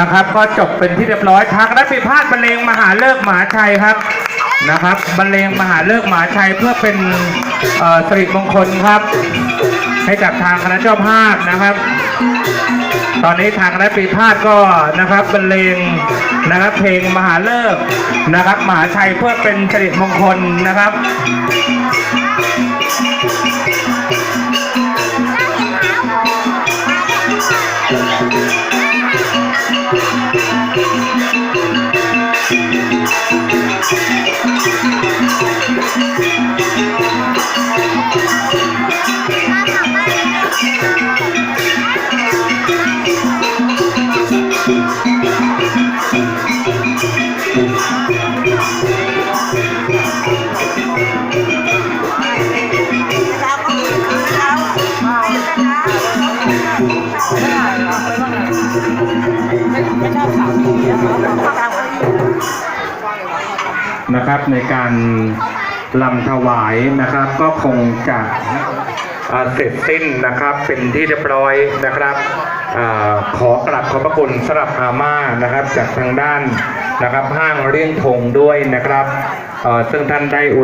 นะครับ ก็จบเป็นที่เรียบร้อยทางคณะปีพาดบรรเลงมหาเลิกษ์มหาชัยครับนะครับบรรเลงมหาเลิกษ์มหาชัยเพื่อเป็นสิริมงคลครับ ให้กับทางคณะเจ้าภาพนะครับ ตอนนี้ทางคณะปีพาดก็นะครับบรรเลงนะครับเพลงมหาเลิกนะครับมหาชัยเพื่อเป็นสิริมงคลนะครับ ไม่ชอบสาวนี้นะคะ นะครับในการลำถวายนะครับ ก็คงจะเสร็จสิ้นนะครับเป็นที่เรียบร้อยนะครับอขอกราบขอบพระคุณสำหรับอาม่านะครับ จากทางด้านนะครับห้างเรี่ยงทงด้วยนะครับเอ่อซึ่งท่านได้อุ